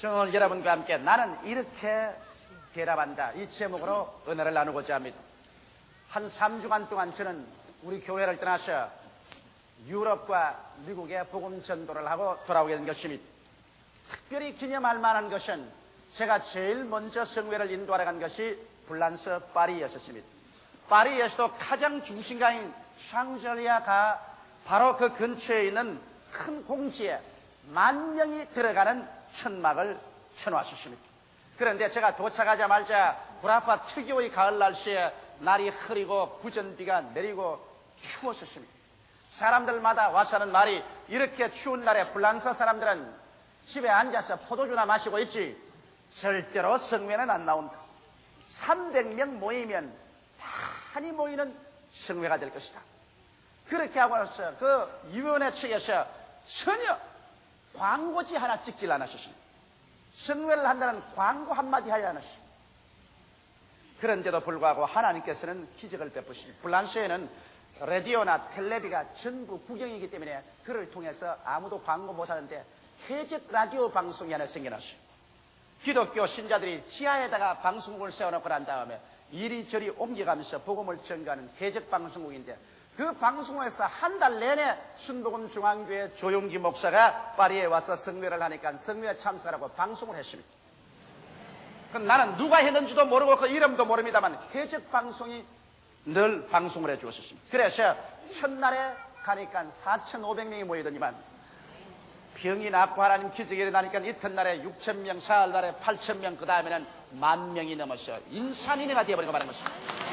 저는 오늘 여러분과 함께 나는 이렇게 대답한다. 이 제목으로 은혜를 나누고자 합니다. 한 3주간 동안 저는 우리 교회를 떠나서 유럽과 미국에 복음 전도를 하고 돌아오게 된 것입니다. 특별히 기념할 만한 것은 제가 제일 먼저 성회를 인도하러 간 것이 불란서 파리였었습니다. 파리에서도 가장 중심가인 샹젤리아가 바로 그 근처에 있는 큰 공지에 만 명이 들어가는 천막을 쳐놓았었습니다. 그런데 제가 도착하자마자 구라파 특유의 가을 날씨에 날이 흐리고 부전비가 내리고 추웠었습니다. 사람들마다 와서 하는 말이 이렇게 추운 날에 불란서 사람들은 집에 앉아서 포도주나 마시고 있지 절대로 성회는 안 나온다. 300명 모이면 많이 모이는 성회가 될 것이다. 그렇게 하고 나서 그 위원회 측에서 전혀 광고지 하나 찍질 않았습니다. 성회를 한다는 광고 한마디 하지 않았습니다. 그런데도 불구하고 하나님께서는 기적을 베푸십니다. 불란서에는 라디오나 텔레비가 전부 구경이기 때문에 그를 통해서 아무도 광고 못하는데 해적 라디오 방송이 하나 생겨났어요. 기독교 신자들이 지하에다가 방송국을 세워놓고 난 다음에 이리저리 옮겨가면서 복음을 전가하는 해적 방송국인데 그 방송에서 한 달 내내 순복음 중앙교회 조용기 목사가 파리에 와서 성회를 하니까 성회에 참석하라고 방송을 했습니다. 그럼 나는 누가 했는지도 모르고 그 이름도 모릅니다만 해적 방송이 늘 방송을 해 주었습니다. 그래서 첫날에 가니까 4,500명이 모이더니만 병이 낫고 하나님 기적이 일어나니까 이튿날에 6,000명, 사흘날에 8,000명, 그 다음에는 만 명이 넘어서 인산인해가 되어버리고 말는 것입니다.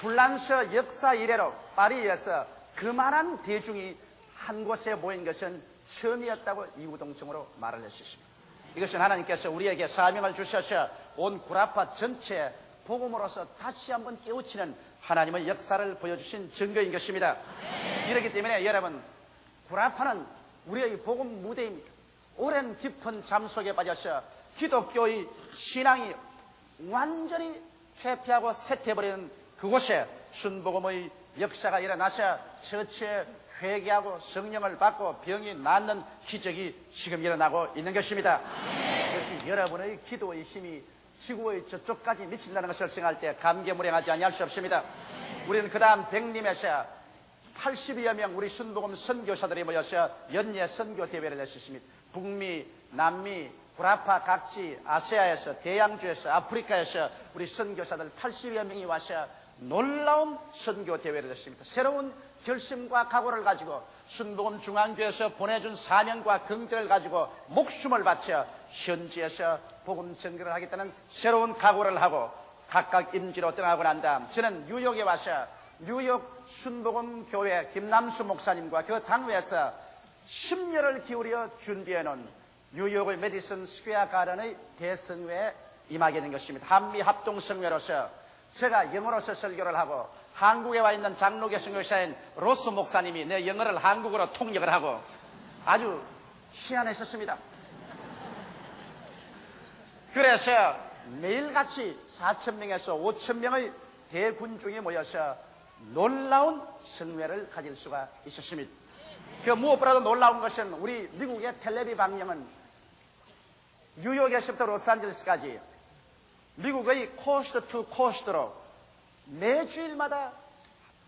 불란서 역사 이래로 파리에서 그만한 대중이 한 곳에 모인 것은 처음이었다고 이구동성으로 말을 했습니다. 이것은 하나님께서 우리에게 사명을 주셔서 온 구라파 전체 복음으로서 다시 한번 깨우치는 하나님의 역사를 보여주신 증거인 것입니다. 이렇기 때문에 여러분 구라파는 우리의 복음 무대입니다. 오랜 깊은 잠 속에 빠져서 기독교의 신앙이 완전히 퇴폐하고 쇠퇴해버리는 그곳에 순복음의 역사가 일어나서 처치에 회개하고 성령을 받고 병이 낫는 기적이 지금 일어나고 있는 것입니다. 그것이 여러분의 기도의 힘이 지구의 저쪽까지 미친다는 것을 생각할 때 감개무량하지 아니할 수 없습니다. 우리는 그 다음 백림에서 80여 명 우리 순복음 선교사들이 모여서 연례 선교 대회를 했습니다. 북미, 남미, 구라파 각지, 아시아에서, 대양주에서, 아프리카에서 우리 선교사들 80여 명이 와서 놀라운 선교 대회를 했습니다. 새로운 결심과 각오를 가지고 순복음 중앙교에서 보내준 사명과 긍정을 가지고 목숨을 바쳐 현지에서 복음 전개를 하겠다는 새로운 각오를 하고 각각 임지로 떠나고 난 다음 저는 뉴욕에 와서 뉴욕 순복음 교회 김남수 목사님과 그 당회에서 10년을 기울여 준비해 놓은 뉴욕의 메디슨 스퀘어 가든의 대성회에 임하게 된 것입니다. 한미 합동 성회로서 제가 영어로서 설교를 하고 한국에 와 있는 장로교 성교사인 로스 목사님이 내 영어를 한국어로 통역을 하고 아주 희한했었습니다. 그래서 매일같이 4천명에서 5천명의 대군중이 모여서 놀라운 성회를 가질 수가 있었습니다. 그 무엇보다도 놀라운 것은 우리 미국의 텔레비 방영은 뉴욕에서부터 로스앤젤레스까지 미국의 코스트 투 코스트로 매주일마다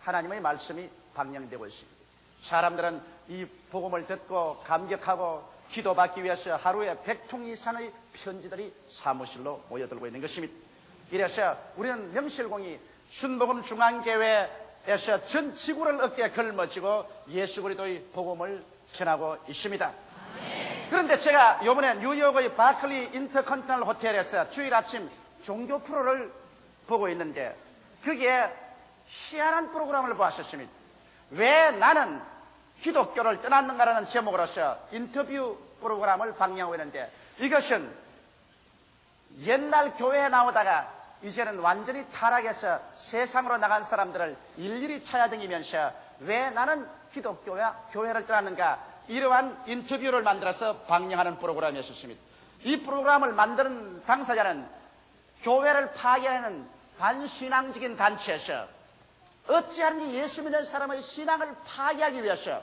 하나님의 말씀이 방영되고 있습니다. 사람들은 이 복음을 듣고 감격하고 기도받기 위해서 하루에 100통 이상의 편지들이 사무실로 모여들고 있는 것입니다. 이래서 우리는 명실공히 순복음 중앙교회에서 전 지구를 어깨에 걸머쥐고 예수 그리스도의 복음을 전하고 있습니다. 그런데 제가 이번에 뉴욕의 바클리 인터컨티널 호텔에서 주일 아침 종교 프로를 보고 있는데 그게 희한한 프로그램을 보았었습니다. 왜 나는 기독교를 떠났는가라는 제목으로서 인터뷰 프로그램을 방영하고 있는데 이것은 옛날 교회에 나오다가 이제는 완전히 타락해서 세상으로 나간 사람들을 일일이 찾아다니면서 왜 나는 기독교와 교회를 떠났는가 이러한 인터뷰를 만들어서 방영하는 프로그램이었습니다. 이 프로그램을 만드는 당사자는 교회를 파괴하는 반신앙적인 단체에서 어찌하든지 예수 믿는 사람의 신앙을 파괴하기 위해서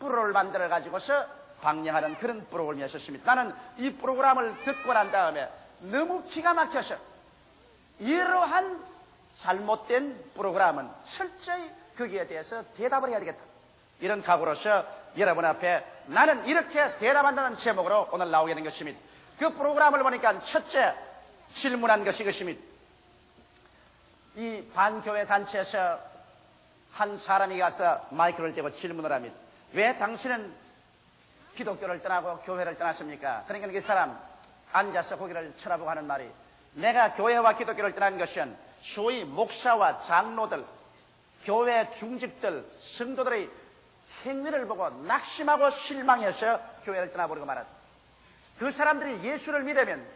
프로를 만들어 가지고서 방영하는 그런 프로그램이었습니다. 나는 이 프로그램을 듣고 난 다음에 너무 기가 막혀서 이러한 잘못된 프로그램은 철저히 거기에 대해서 대답을 해야 되겠다. 이런 각오로서 여러분 앞에 나는 이렇게 대답한다는 제목으로 오늘 나오게 된 것입니다. 그 프로그램을 보니까 첫째 질문한 것이 것입니다. 이 반교회 단체에서 한 사람이 가서 마이크를 대고 질문을 합니다. 왜 당신은 기독교를 떠나고 교회를 떠났습니까? 그러니까 그 사람 앉아서 고개를 쳐다보고 하는 말이 내가 교회와 기독교를 떠난 것은 소위 목사와 장로들, 교회 중직들, 성도들의 행위를 보고 낙심하고 실망해서 교회를 떠나버리고 말았다. 그 사람들이 예수를 믿으면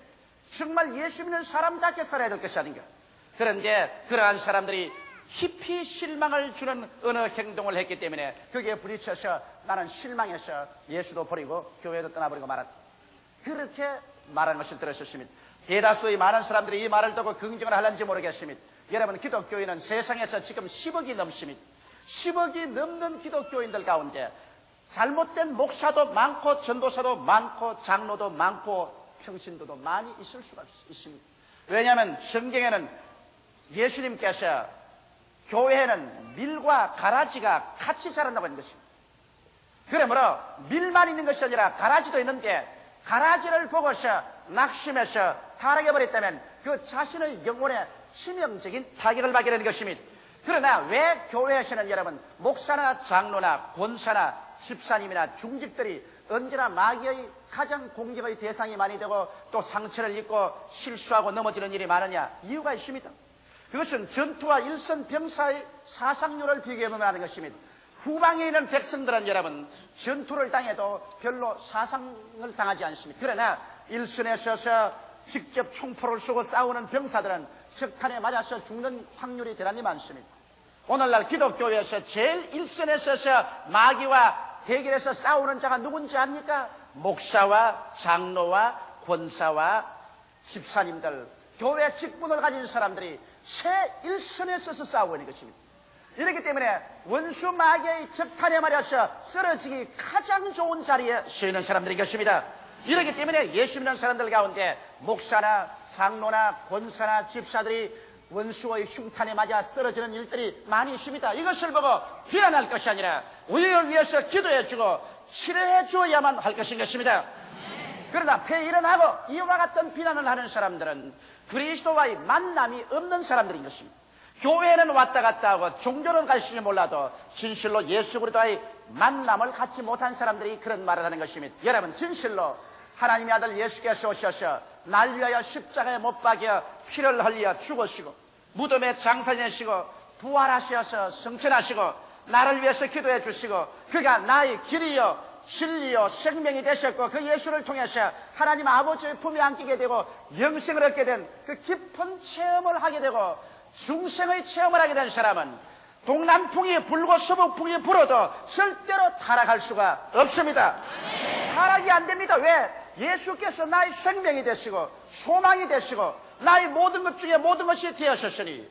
정말 예수 믿는 사람답게 살아야 될 것이 아닌가. 그런데 그러한 사람들이 깊이 실망을 주는 어느 행동을 했기 때문에 거기에 부딪혀서 나는 실망해서 예수도 버리고 교회도 떠나버리고 말았다. 그렇게 말한 것을 들으셨습니다. 대다수의 많은 사람들이 이 말을 듣고 긍정을 하는지 모르겠습니다. 여러분 기독교인은 세상에서 지금 10억이 넘습니다. 10억이 넘는 기독교인들 가운데 잘못된 목사도 많고 전도사도 많고 장로도 많고 평신도도 많이 있을 수가 있습니다. 왜냐하면 성경에는 예수님께서 교회에는 밀과 가라지가 같이 자란다고 하는 것입니다. 그러므로 밀만 있는 것이 아니라 가라지도 있는데 가라지를 보고서 낙심해서 타락해버렸다면 그 자신의 영혼에 치명적인 타격을 받게 되는 것입니다. 그러나 왜 교회에서는 여러분 목사나 장로나 권사나 집사님이나 중직들이 언제나 마귀의 가장 공격의 대상이 많이 되고 또 상처를 입고 실수하고 넘어지는 일이 많으냐 이유가 있습니다. 그것은 전투와 일선 병사의 사상률을 비교해보면 하는 것입니다. 후방에 있는 백성들은 여러분 전투를 당해도 별로 사상을 당하지 않습니다. 그러나 일선에 서서 직접 총포를 쏘고 싸우는 병사들은 적탄에 맞아서 죽는 확률이 대단히 많습니다. 오늘날 기독교에서 제일 일선에 서서 마귀와 대결해서 싸우는 자가 누군지 압니까? 목사와 장로와 권사와 집사님들, 교회 직분을 가진 사람들이 새 일선에 서서 싸우고 있는 것입니다. 이렇기 때문에 원수 마귀의 적탄에 말이어서 쓰러지기 가장 좋은 자리에 서 있는 사람들이 것입니다. 이렇기 때문에 예수 믿는 사람들 가운데 목사나 장로나 권사나 집사들이 원수의 흉탄에 맞아 쓰러지는 일들이 많이 있습니다. 이것을 보고 비난할 것이 아니라 우리를 위해서 기도해주고 치료해줘야만 할 것인 것입니다. 그러나 폐 일어나고 이와 같은 비난을 하는 사람들은 그리스도와의 만남이 없는 사람들인 것입니다. 교회는 왔다 갔다 하고 종교는 갈지 몰라도 진실로 예수 그리스도와의 만남을 갖지 못한 사람들이 그런 말을 하는 것입니다. 여러분 진실로 하나님의 아들 예수께서 오셔서 날 위하여 십자가에 못 박여 피를 흘려 죽으시고 무덤에 장사 지내시고 부활하셔서 성천하시고 나를 위해서 기도해 주시고 그가 나의 길이요 진리요 생명이 되셨고 그 예수를 통해서 하나님 아버지의 품에 안기게 되고 영생을 얻게 된 그 깊은 체험을 하게 되고 중생의 체험을 하게 된 사람은 동남풍이 불고 서북풍이 불어도 절대로 타락할 수가 없습니다. 타락이 안 됩니다. 왜? 예수께서 나의 생명이 되시고 소망이 되시고 나의 모든 것 중에 모든 것이 되었으니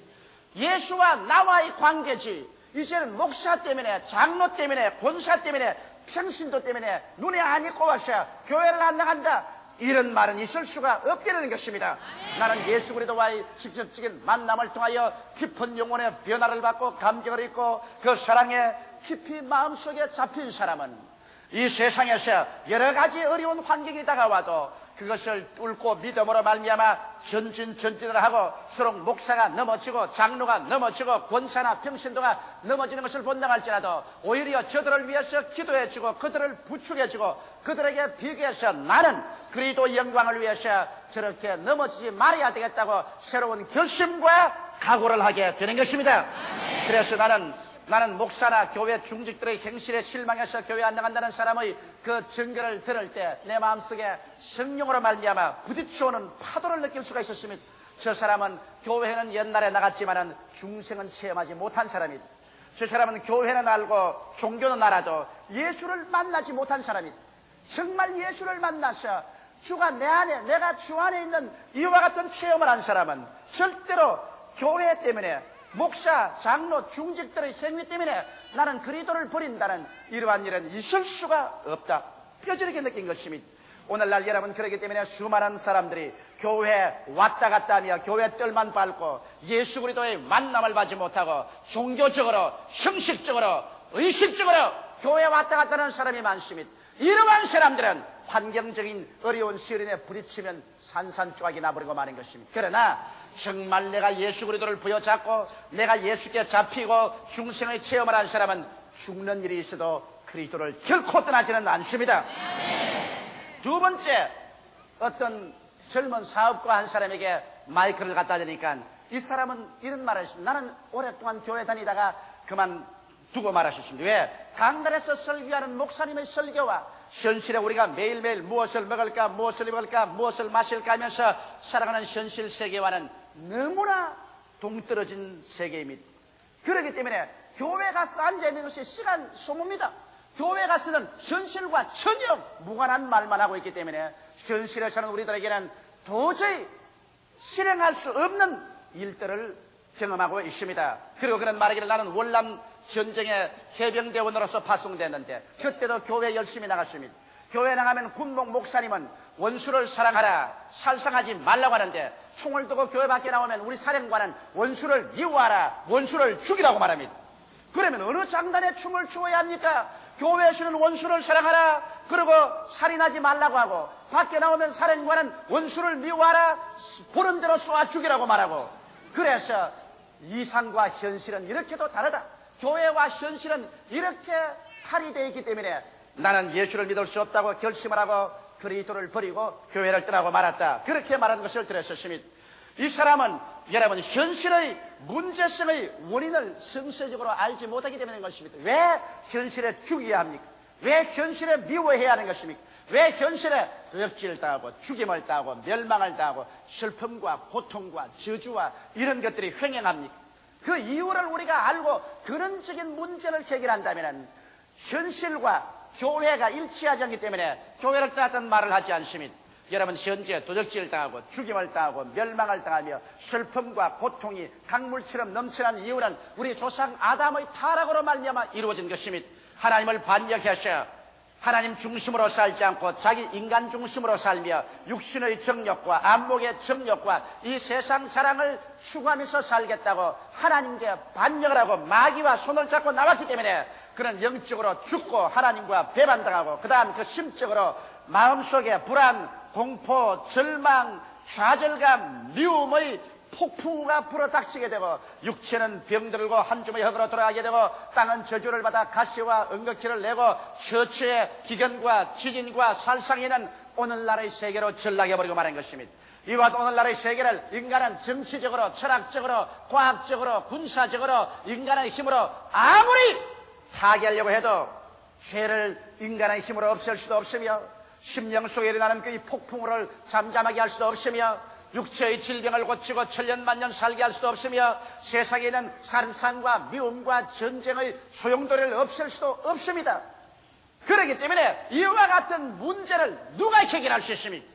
예수와 나와의 관계지 이제는 목사 때문에 장로 때문에 권사 때문에 평신도 때문에 눈에 안이 꼬아서 교회를 안 나간다 이런 말은 있을 수가 없게 되는 것입니다. 나는 예수 그리스도와의 직접적인 만남을 통하여 깊은 영혼의 변화를 받고 감격을 입고 그 사랑에 깊이 마음속에 잡힌 사람은 이 세상에서 여러 가지 어려운 환경이 다가와도 그것을 뚫고 믿음으로 말미암아 전진 전진을 하고 서로 목사가 넘어지고 장로가 넘어지고 권사나 평신도가 넘어지는 것을 본당할지라도 오히려 저들을 위해서 기도해주고 그들을 부축해주고 그들에게 비교해서 나는 그리도 영광을 위해서 저렇게 넘어지지 말아야 되겠다고 새로운 결심과 각오를 하게 되는 것입니다. 그래서 나는 나는 목사나 교회 중직들의 행실에 실망해서 교회 안 나간다는 사람의 그 증거를 들을 때 내 마음속에 성령으로 말미암아 부딪혀오는 파도를 느낄 수가 있었습니다. 저 사람은 교회는 옛날에 나갔지만은 중생은 체험하지 못한 사람이다. 저 사람은 교회는 알고 종교는 알아도 예수를 만나지 못한 사람이다. 정말 예수를 만나서 주가 내 안에, 내가 주 안에 있는 이와 같은 체험을 한 사람은 절대로 교회 때문에 목사, 장로, 중직들의 행위 때문에 나는 그리스도를 버린다는 이러한 일은 있을 수가 없다. 뼈저리게 느낀 것입니다. 오늘날 여러분 그렇기 때문에 수많은 사람들이 교회에 왔다 갔다 하며 교회 뜰만 밟고 예수 그리스도의 만남을 받지 못하고 종교적으로 형식적으로 의식적으로 교회에 왔다 갔다 하는 사람이 많습니다. 이러한 사람들은 환경적인 어려운 시련에 부딪히면 산산조각이 나버리고 마는 것입니다. 그러나 정말 내가 예수 그리스도를 부여잡고 내가 예수께 잡히고 중생의 체험을 한 사람은 죽는 일이 있어도 그리스도를 결코 떠나지는 않습니다. 두 번째 어떤 젊은 사업가 한 사람에게 마이크를 갖다 대니까 이 사람은 이런 말을 했습니다. 나는 오랫동안 교회 다니다가 그만 두고 말하셨습니다. 왜? 강단에서 설교하는 목사님의 설교와 현실에 우리가 매일매일 무엇을 먹을까, 무엇을 입을까, 무엇을 마실까 하면서 살아가는 현실 세계와는 너무나 동떨어진 세계입니다. 그렇기 때문에 교회 가서 앉아있는 것이 시간 소모입니다. 교회 가서는 현실과 전혀 무관한 말만 하고 있기 때문에 현실에 사는 우리들에게는 도저히 실행할 수 없는 일들을 경험하고 있습니다. 그리고 그런 말하기를 나는 월남 전쟁의 해병대원으로서 파송됐는데 그때도 교회 열심히 나갔습니다. 교회 나가면 군목 목사님은 원수를 사랑하라 살상하지 말라고 하는데 총을 두고 교회 밖에 나오면 우리 사령관은 원수를 미워하라 원수를 죽이라고 말합니다. 그러면 어느 장단에 춤을 추어야 합니까? 교회에서는 원수를 사랑하라 그리고 살인하지 말라고 하고 밖에 나오면 사령관은 원수를 미워하라 보는 대로 쏘아 죽이라고 말하고 그래서 이상과 현실은 이렇게도 다르다. 교회와 현실은 이렇게 탈이 되어 있기 때문에 나는 예수를 믿을 수 없다고 결심을 하고 그리스도를 버리고 교회를 떠나고 말았다. 그렇게 말하는 것을 들었었습니다. 이 사람은 여러분 현실의 문제성의 원인을 성세적으로 알지 못하기 때문인 것입니다. 왜 현실에 죽여야 합니까? 왜 현실에 미워해야 하는 것입니까? 왜 현실에 럭질 당하고 죽임을 당하고 멸망을 당하고 슬픔과 고통과 저주와 이런 것들이 횡행합니까? 그 이유를 우리가 알고 근원적인 문제를 해결한다면 현실과 교회가 일치하지 않기 때문에 교회를 떠났던 말을 하지 않습니다. 여러분 현재 도적질을 당하고 죽임을 당하고 멸망을 당하며 슬픔과 고통이 강물처럼 넘치는 이유는 우리 조상 아담의 타락으로 말미암아 이루어진 것입니다. 하나님을 반역하셔 하나님 중심으로 살지 않고 자기 인간 중심으로 살며 육신의 정욕과 안목의 정욕과 이 세상 자랑을 추구하면서 살겠다고 하나님께 반역을 하고 마귀와 손을 잡고 나왔기 때문에 그는 영적으로 죽고 하나님과 배반당하고 그 다음 그 심적으로 마음속에 불안, 공포, 절망, 좌절감, 미움의 폭풍우가 불어 닥치게 되고 육체는 병들고 한 줌의 흙으로 돌아가게 되고 땅은 저주를 받아 가시와 응극기를 내고 처처의 기근과 지진과 살상에는 오늘날의 세계로 전락해버리고 말한 것입니다. 이와 오늘날의 세계를 인간은 정치적으로 철학적으로 과학적으로 군사적으로 인간의 힘으로 아무리 타개하려고 해도 죄를 인간의 힘으로 없앨 수도 없으며 심령 속에 일어나는 그 폭풍우를 잠잠하게 할 수도 없으며 육체의 질병을 고치고 천년 만년 살게 할 수도 없으며 세상에는 산산과 미움과 전쟁의 소용돌이를 없앨 수도 없습니다. 그렇기 때문에 이와 같은 문제를 누가 해결할 수 있습니까?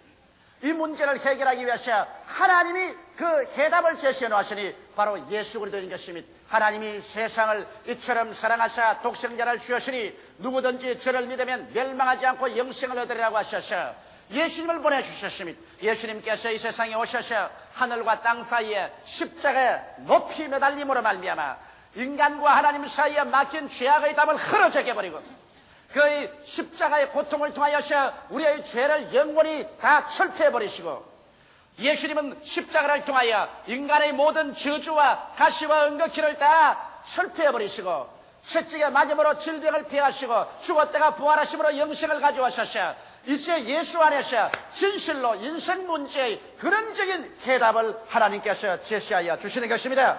이 문제를 해결하기 위해서 하나님이 그 해답을 제시해 놓으시니 바로 예수 그리스도인 것입니다. 하나님이 세상을 이처럼 사랑하사 독생자를 주셨으니 누구든지 저를 믿으면 멸망하지 않고 영생을 얻으리라고 하셔서 예수님을 보내주셨습니다. 예수님께서 이 세상에 오셔서 하늘과 땅 사이에 십자가에 높이 매달림으로 말미암아 인간과 하나님 사이에 막힌 죄악의 담을 흐려져게 버리고 그의 십자가의 고통을 통하여서 우리의 죄를 영원히 다 철폐해 버리시고 예수님은 십자가를 통하여 인간의 모든 저주와 가시와 은거키를 다 철폐해 버리시고 셋째에 마지막으로 질병을 피하시고 죽었다가 부활하심으로 영생을 가져오셨어 이제 예수 안에서 진실로 인생 문제의 근원적인 해답을 하나님께서 제시하여 주시는 것입니다.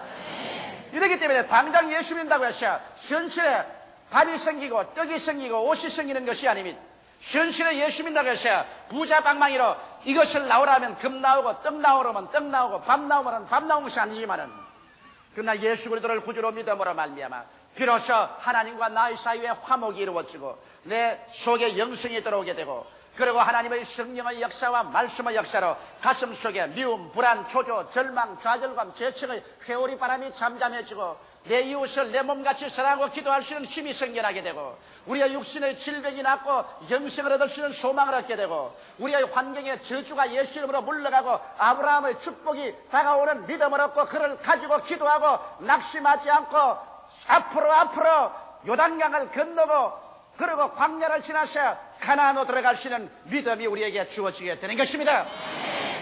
이렇기 때문에 당장 예수 믿는다고 해서 현실에 밥이 생기고 떡이 생기고 옷이 생기는 것이 아닙니다. 현실에 예수 믿는다고 해서 부자 방망이로 이것을 나오라면 금 나오고 떡 나오라면 떡 나오고 밥 나오면 밥 나오는 것이 아니지만은 그러나 예수 그리스도를 구주로 믿음으로 말미암아 비로소 하나님과 나의 사이에 화목이 이루어지고 내 속에 영성이 들어오게 되고 그리고 하나님의 성령의 역사와 말씀의 역사로 가슴 속에 미움, 불안, 초조, 절망, 좌절감, 재청의 회오리 바람이 잠잠해지고 내 이웃을 내 몸같이 사랑하고 기도할 수 있는 힘이 생겨나게 되고 우리의 육신의 질병이 낫고 영생을 얻을 수 있는 소망을 얻게 되고 우리의 환경에 저주가 예수 이름으로 물러가고 아브라함의 축복이 다가오는 믿음을 얻고 그를 가지고 기도하고 낙심하지 않고 앞으로 앞으로 요단강을 건너고 그리고 광야를 지나서 가나안으로 있는 믿음이 우리에게 주어지게 되는 것입니다.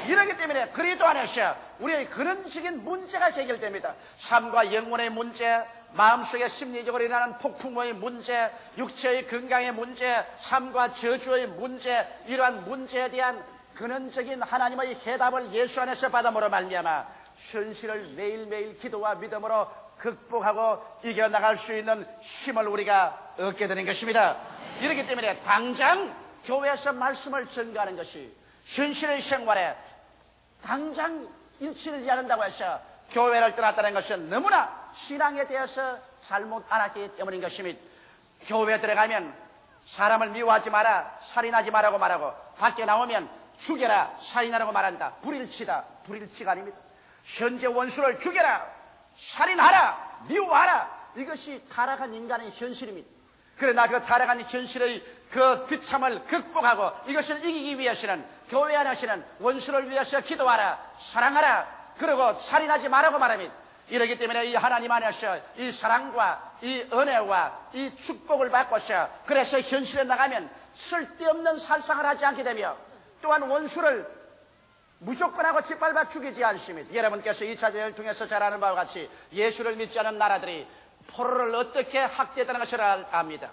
이러기 때문에 그리스도 안에서 우리의 근원적인 문제가 해결됩니다. 삶과 영혼의 문제, 마음속에 심리적으로 일어나는 폭풍의 문제, 육체의 건강의 문제, 삶과 저주의 문제, 이러한 문제에 대한 근원적인 하나님의 해답을 예수 안에서 받음으로 말미암아 현실을 매일매일 기도와 믿음으로 극복하고 이겨나갈 수 있는 힘을 우리가 얻게 되는 것입니다. 이렇기 때문에 당장 교회에서 말씀을 전가하는 것이 현실의 생활에 당장 일치되지 않는다고 해서 교회를 떠났다는 것은 너무나 신앙에 대해서 잘못 알았기 때문인 것입니다. 교회 들어가면 사람을 미워하지 마라, 살인하지 말라고 말하고 밖에 나오면 죽여라, 살인하라고 말한다. 불일치다. 불일치가 아닙니다. 현재 원수를 죽여라, 살인하라, 미워하라. 이것이 타락한 인간의 현실입니다. 그러나 그 타락한 현실의 그 비참을 극복하고 이것을 이기기 위해서는 교회 안에서는 원수를 위해서 기도하라, 사랑하라, 그리고 살인하지 말라고 말합니다. 이러기 때문에 이 하나님 안에서 이 사랑과 이 은혜와 이 축복을 받고서 그래서 현실에 나가면 쓸데없는 살상을 하지 않게 되며 또한 원수를 무조건 하고 짓밟아 죽이지 않습니다. 여러분께서 2차 대전을 통해서 잘 아는 바와 같이 예수를 믿지 않은 나라들이 포로를 어떻게 학대했다는 것을 압니다.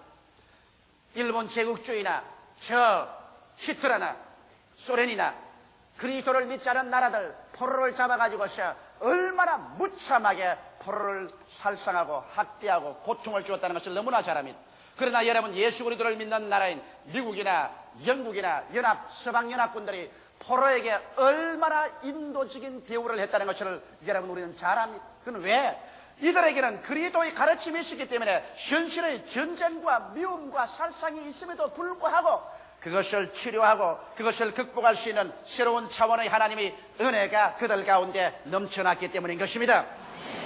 일본 제국주의나 저 히틀러나 소련이나 그리스도를 믿지 않은 나라들 포로를 잡아가지고서 얼마나 무참하게 포로를 살상하고 학대하고 고통을 주었다는 것을 너무나 잘 압니다. 그러나 여러분 예수 그리스도를 믿는 나라인 미국이나 영국이나 연합 서방 연합군들이 포로에게 얼마나 인도적인 대우를 했다는 것을 여러분 우리는 잘 압니다. 그건 왜? 이들에게는 그리스도의 가르침이 있었기 때문에 현실의 전쟁과 미움과 살상이 있음에도 불구하고 그것을 치료하고 그것을 극복할 수 있는 새로운 차원의 하나님의 은혜가 그들 가운데 넘쳐났기 때문인 것입니다.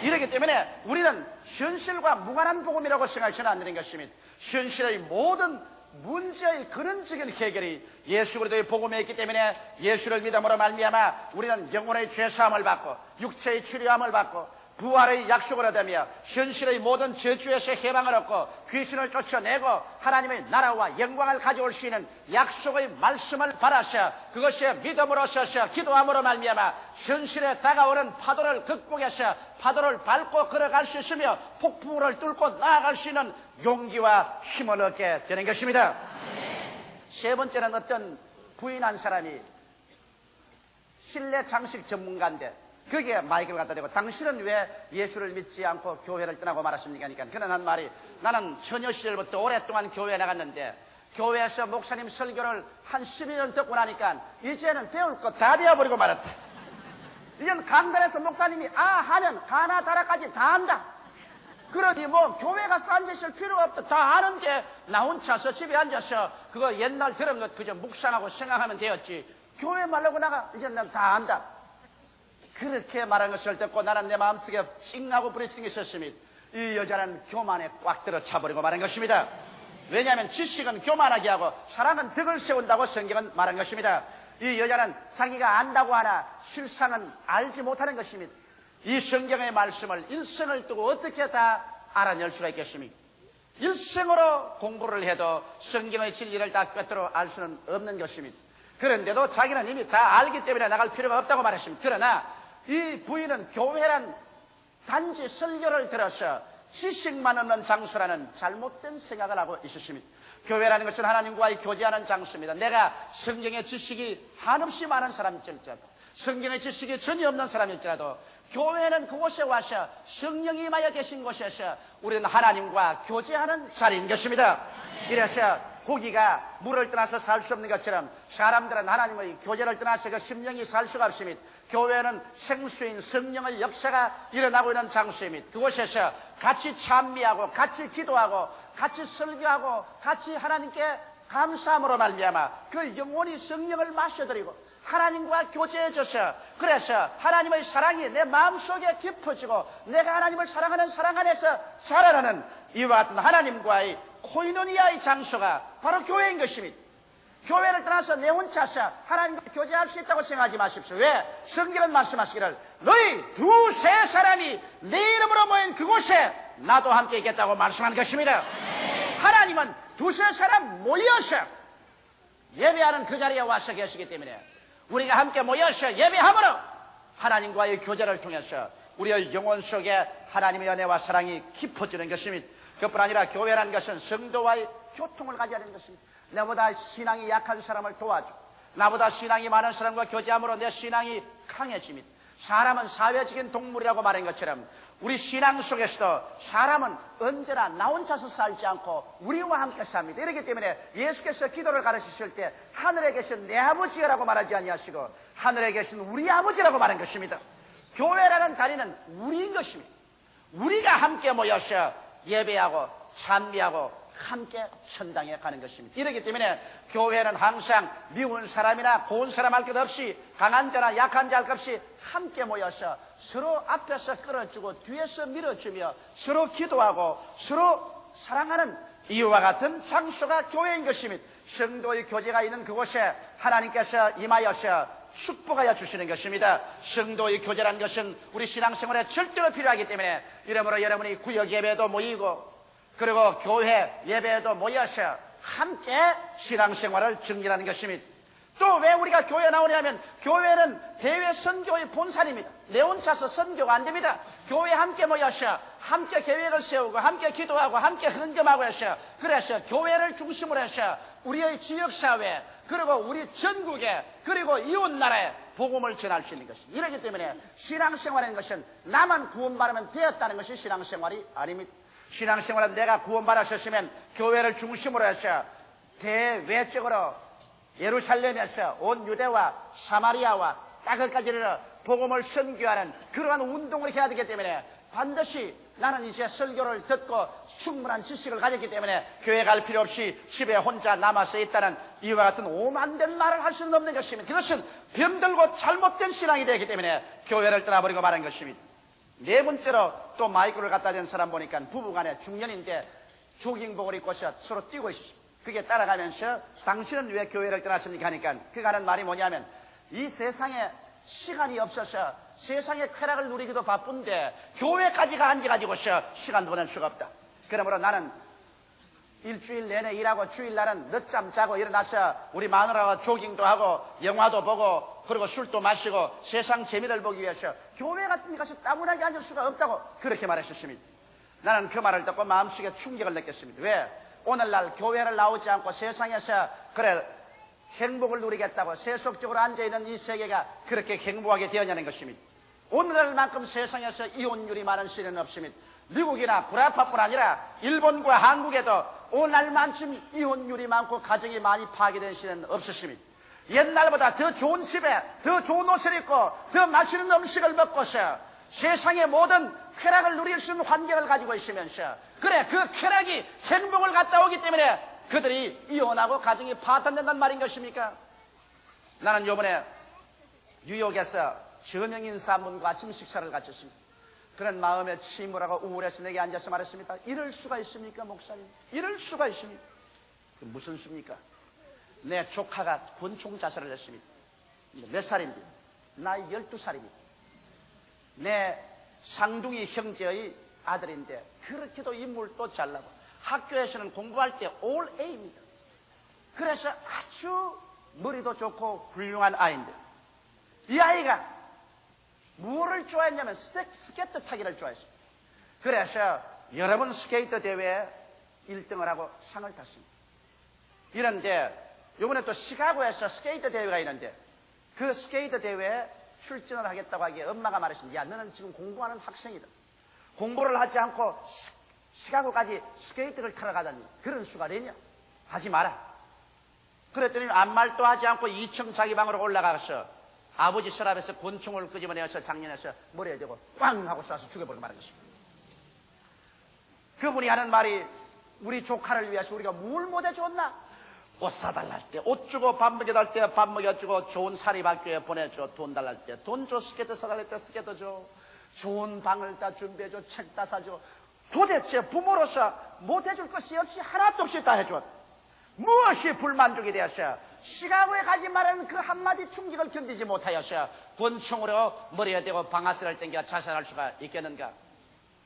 이렇기 때문에 우리는 현실과 무관한 복음이라고 생각해서는 안 되는 것입니다. 현실의 모든 문제의 근원적인 해결이 예수 그리스도의 복음에 있기 때문에 예수를 믿음으로 말미암아 우리는 영혼의 죄사함을 받고 육체의 치료함을 받고 부활의 약속을 얻으며 현실의 모든 저주에서 해방을 얻고 귀신을 쫓아내고 하나님의 나라와 영광을 가져올 수 있는 약속의 말씀을 받아서 그것이 믿음으로 서서 기도함으로 말미암아 현실에 다가오는 파도를 극복해서 파도를 밟고 걸어갈 수 있으며 폭풍을 뚫고 나아갈 수 있는 용기와 힘을 얻게 되는 것입니다. 세 번째는 어떤 부인한 사람이 실내 장식 전문가인데 거기에 마이크를 갖다 대고 당신은 왜 예수를 믿지 않고 교회를 떠나고 말았습니까? 그러니까 그는 한 말이 나는 처녀 시절부터 오랫동안 교회에 나갔는데 교회에서 목사님 설교를 한 12년 듣고 나니까 이제는 배울 것 다 배워버리고 말았다. 이건 강단에서 목사님이 아 하면 하나 다라까지 다 안다. 그러니 뭐 교회 가서 앉으실 필요가 없다. 다 아는데 나 혼자서 집에 앉아서 그거 옛날 들은 것 그저 묵상하고 생각하면 되었지. 교회 말라고 나가 이제 난 다 안다. 그렇게 말한 것을 듣고 나는 내 마음속에 찡하고 부딪히는 게 있었습니다. 이 여자는 교만에 꽉 들어 차버리고 말한 것입니다. 왜냐하면 지식은 교만하게 하고 사랑은 덕을 세운다고 성경은 말한 것입니다. 이 여자는 자기가 안다고 하나 실상은 알지 못하는 것입니다. 이 성경의 말씀을 일생을 두고 어떻게 다 알아낼 수가 있겠습니까? 일생으로 공부를 해도 성경의 진리를 다 꿰뚫어 알 수는 없는 것입니다. 그런데도 자기는 이미 다 알기 때문에 나갈 필요가 없다고 말했습니다. 그러나 이 부인은 교회란 단지 설교를 들어서 지식만 없는 장소라는 잘못된 생각을 하고 있었습니다. 교회라는 것은 하나님과의 교제하는 장소입니다. 내가 성경의 지식이 한없이 많은 사람일지라도 성경의 지식이 전혀 없는 사람일지라도 교회는 그곳에 와서 성령이 임하여 계신 곳에서 우리는 하나님과 교제하는 자리인 것입니다. 이래서 고기가 물을 떠나서 살 수 없는 것처럼 사람들은 하나님의 교제를 떠나서 그 심령이 살 수가 없습니다. 교회는 생수인 성령의 역사가 일어나고 있는 장소입니다. 그곳에서 같이 찬미하고 같이 기도하고 같이 설교하고 같이 하나님께 감사함으로 말미암아 그 영혼이 성령을 마셔드리고 하나님과 교제해져서 그래서 하나님의 사랑이 내 마음속에 깊어지고 내가 하나님을 사랑하는 사랑 안에서 자라나는 이와 같은 하나님과의 코이노니아의 장소가 바로 교회인 것입니다. 교회를 떠나서 내 혼자서 하나님과 교제할 수 있다고 생각하지 마십시오. 왜? 성경은 말씀하시기를 너희 두세 사람이 내 이름으로 모인 그곳에 나도 함께 있겠다고 말씀한 것입니다. 하나님은 두세 사람 모여서 예배하는 그 자리에 와서 계시기 때문에 우리가 함께 모여서 예배함으로 하나님과의 교제를 통해서 우리의 영혼 속에 하나님의 연애와 사랑이 깊어지는 것입니다. 그뿐 아니라 교회라는 것은 성도와의 교통을 가져야 하는 것입니다. 나보다 신앙이 약한 사람을 도와줘. 나보다 신앙이 많은 사람과 교제함으로 내 신앙이 강해집니다. 사람은 사회적인 동물이라고 말한 것처럼 우리 신앙 속에서도 사람은 언제나 나 혼자서 살지 않고 우리와 함께 삽니다. 이렇기 때문에 예수께서 기도를 가르치실 때 하늘에 계신 내 아버지라고 말하지 아니하시고 하늘에 계신 우리 아버지라고 말한 것입니다. 교회라는 다리는 우리인 것입니다. 우리가 함께 모여서 예배하고 찬미하고 함께 천당에 가는 것입니다. 이렇기 때문에 교회는 항상 미운 사람이나 고운 사람 할 것 없이 강한 자나 약한 자 할 것 없이 함께 모여서 서로 앞에서 끌어주고 뒤에서 밀어주며 서로 기도하고 서로 사랑하는 이와 같은 장소가 교회인 것입니다. 성도의 교제가 있는 그곳에 하나님께서 임하여서 축복하여 주시는 것입니다. 성도의 교제라는 것은 우리 신앙생활에 절대로 필요하기 때문에 이러므로 여러분이 구역 예배도 모이고 그리고 교회 예배에도 모여서 함께 신앙생활을 증진하는 것입니다. 또 왜 우리가 교회 나오냐면 교회는 대외 선교의 본산입니다. 내 혼자서 선교가 안 됩니다. 교회 함께 모여서 함께 계획을 세우고 함께 기도하고 함께 헌금하고 해서 그래서 교회를 중심으로 해서 우리의 지역 사회 그리고 우리 전국에 그리고 이웃 나라에 복음을 전할 수 있는 것입니다. 이렇기 때문에 신앙생활이라는 것은 나만 구원받으면 되었다는 것이 신앙생활이 아닙니다. 신앙생활은 내가 구원받으셨으면 교회를 중심으로 해서 대외적으로 예루살렘에서 온 유대와 사마리아와 땅끝까지 를 복음을 선교하는 그러한 운동을 해야 되기 때문에 반드시 나는 이제 설교를 듣고 충분한 지식을 가졌기 때문에 교회 갈 필요 없이 집에 혼자 남아서 있다는 이와 같은 오만된 말을 할 수는 없는 것입니다. 그것은 병들고 잘못된 신앙이 되기 때문에 교회를 떠나버리고 말한 것입니다. 네 번째로 또 마이크를 갖다 댄 사람 보니까 부부간에 중년인데 조깅복을 입고서 서로 뛰고 있습니다. 그게 따라가면서 당신은 왜 교회를 떠났습니까 하니까 그가 하는 말이 뭐냐면 이 세상에 시간이 없어서 세상의 쾌락을 누리기도 바쁜데 교회까지 가 앉아가지고서 시간 보낼 수가 없다. 그러므로 나는 일주일 내내 일하고 주일날은 늦잠 자고 일어나서 우리 마누라와 조깅도 하고 영화도 보고 그리고 술도 마시고 세상 재미를 보기 위해서 교회 같은 데 가서 따분하게 앉을 수가 없다고 그렇게 말했었습니다. 나는 그 말을 듣고 마음속에 충격을 느꼈습니다. 왜? 오늘날 교회를 나오지 않고 세상에서 그래 행복을 누리겠다고 세속적으로 앉아있는 이 세계가 그렇게 행복하게 되었냐는 것입니다. 오늘날만큼 세상에서 이혼율이 많은 시는 없습니다. 미국이나 브라파뿐 아니라 일본과 한국에도 오늘만큼 이혼율이 많고 가정이 많이 파괴된 시는 없었습니다. 옛날보다 더 좋은 집에 더 좋은 옷을 입고 더 맛있는 음식을 먹고서 세상의 모든 쾌락을 누릴 수 있는 환경을 가지고 있으면서 그래 그 쾌락이 행복을 갖다 오기 때문에 그들이 이혼하고 가정이 파탄된단 말인 것입니까? 나는 요번에 뉴욕에서 저명인사 한 분과 아침 식사를 갖췄습니다. 그런 마음에 침울 하고 우울해서 내게 앉아서 말했습니다. 이럴 수가 있습니까, 목사님? 이럴 수가 있습니까? 무슨 수입니까? 내 조카가 권총 자살을 했습니다. 몇 살입니다? 나이 12살입니다. 내 상둥이 형제의 아들인데 그렇게도 인물도 잘나고 학교에서는 공부할 때 올 A입니다. 그래서 아주 머리도 좋고 훌륭한 아이인데 이 아이가 무엇을 좋아했냐면 스케이트 타기를 좋아했습니다. 그래서 여러 번 스케이트 대회에 1등을 하고 상을 탔습니다. 이런데 이번에 또 시카고에서 스케이트 대회가 있는데 그 스케이트 대회에 출전을 하겠다고 하기에 엄마가 말했습니다. 야 너는 지금 공부하는 학생이다. 공부를 하지 않고 시 카고까지 스케이트를 타러 가다니 그런 수가 되냐? 하지 마라. 그랬더니 아무 말도 하지 않고 2층 자기 방으로 올라가서 아버지 서랍에서 권총을 끄집어내어서 작년에서 머리에 대고 꽝 하고 쏴서 죽여버리고 말한 것입니다. 그분이 하는 말이 우리 조카를 위해서 우리가 뭘 못해 줬나? 옷 사달랄 때, 옷 주고 밥 먹여달 때, 밥 먹여주고, 좋은 사립학교에 보내줘. 돈 달랄 때, 돈 줘. 스케이트 사달랄 때, 스케이트 줘. 좋은 방을 다 준비해줘. 책 다 사줘. 도대체 부모로서 못해줄 것이 없이 하나도 없이 다 해줘. 무엇이 불만족이 되었어? 시가고에 가지 말라는 그 한마디 충격을 견디지 못하였어. 권총으로 머리에 대고 방아쇠를 당겨 자살할 수가 있겠는가?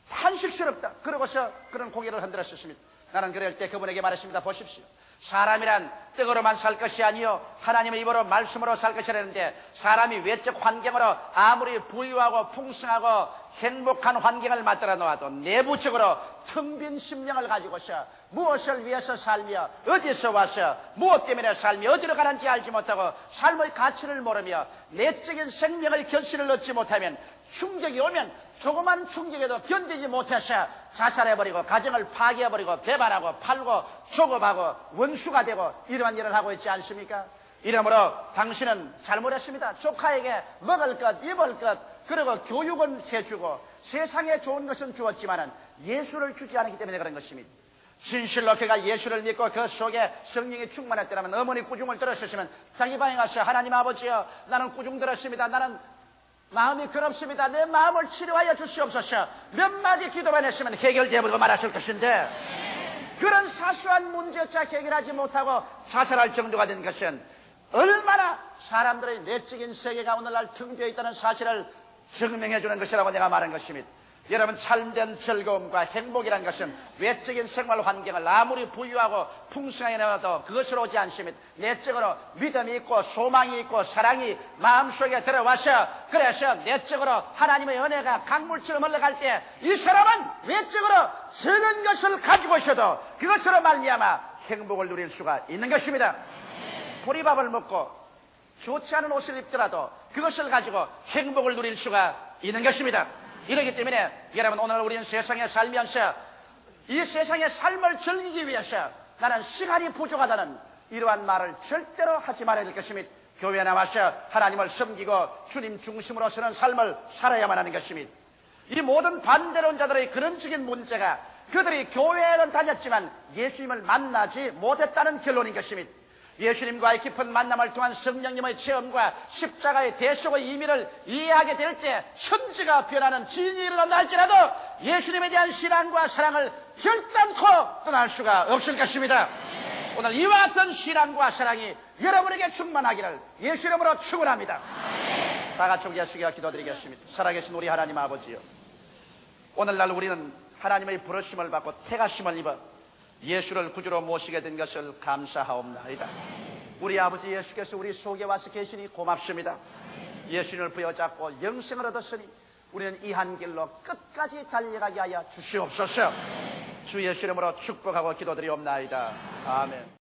탄식스럽다. 그러고서 그런 고개를 흔들었습니다. 나는 그럴 때 그분에게 말했습니다. 보십시오. 사람이란 떡으로만 살 것이 아니요 하나님의 입으로 말씀으로 살 것이라는데 사람이 외적 환경으로 아무리 부유하고 풍성하고 행복한 환경을 만들어 놓아도 내부적으로 텅빈 심령을 가지고서 무엇을 위해서 살며 어디서 와서 무엇 때문에 살며 어디로 가는지 알지 못하고 삶의 가치를 모르며 내적인 생명의 결실을 얻지 못하면 충격이 오면 조그만 충격에도 견디지 못해서 자살해버리고 가정을 파괴해버리고 배반하고 팔고 조급하고 원수가 되고 이 러한 일을 하고 있지 않습니까? 이러므로 당신은 잘못했습니다. 조카에게 먹을 것, 입을 것, 그리고 교육은 해주고 세상에 좋은 것은 주었지만은 예수를 주지 않았기 때문에 그런 것입니다. 진실로 그가 예수를 믿고 그 속에 성령이 충만했더라면 어머니 꾸중을 들었으면 자기 방에 가서 하나님 아버지여 나는 꾸중 들었습니다. 나는 마음이 그렇습니다. 내 마음을 치료하여 주시옵소서. 몇 마디 기도만 했으면 해결되어 버리고 말하실 것인데 그런 사소한 문제조차 해결하지 못하고 자살할 정도가 된 것은 얼마나 사람들의 내적인 세계가 오늘날 텅비어 있다는 사실을 증명해 주는 것이라고 내가 말한 것입니다. 여러분 참된 즐거움과 행복이란 것은 외적인 생활 환경을 아무리 부유하고 풍성하게 내놔도 그것으로 오지 않습니다. 내적으로 믿음이 있고 소망이 있고 사랑이 마음속에 들어와서 그래서 내적으로 하나님의 은혜가 강물처럼 흘러갈 때 이 사람은 외적으로 적은 것을 가지고 있어도 그것으로 말미암아 행복을 누릴 수가 있는 것입니다. 보리밥을 먹고 좋지 않은 옷을 입더라도 그것을 가지고 행복을 누릴 수가 있는 것입니다. 이러기 때문에 여러분 오늘 우리는 세상에 살면서 이 세상의 삶을 즐기기 위해서 나는 시간이 부족하다는 이러한 말을 절대로 하지 말아야 될 것입니다. 교회에 나와서 하나님을 섬기고 주님 중심으로 서는 삶을 살아야만 하는 것입니다. 이 모든 반대론 자들의 근원적인 문제가 그들이 교회에는 다녔지만 예수님을 만나지 못했다는 결론인 것입니다. 예수님과의 깊은 만남을 통한 성령님의 체험과 십자가의 대속의 의미를 이해하게 될 때 천지가 변하는 진이 일어난다 할지라도 예수님에 대한 신앙과 사랑을 결단코 떠날 수가 없을 것입니다. 오늘 이와 같은 신앙과 사랑이 여러분에게 충만하기를 예수 이름으로 축원합니다. 다 같이 예수께 기도드리겠습니다. 살아계신 우리 하나님 아버지요. 오늘날 우리는 하나님의 부르심을 받고 태가심을 입어 예수를 구주로 모시게 된 것을 감사하옵나이다. 우리 아버지 예수께서 우리 속에 와서 계시니 고맙습니다. 예수님을 부여잡고 영생을 얻었으니 우리는 이 한 길로 끝까지 달려가게 하여 주시옵소서. 주 예수 이름으로 축복하고 기도드리옵나이다. 아멘.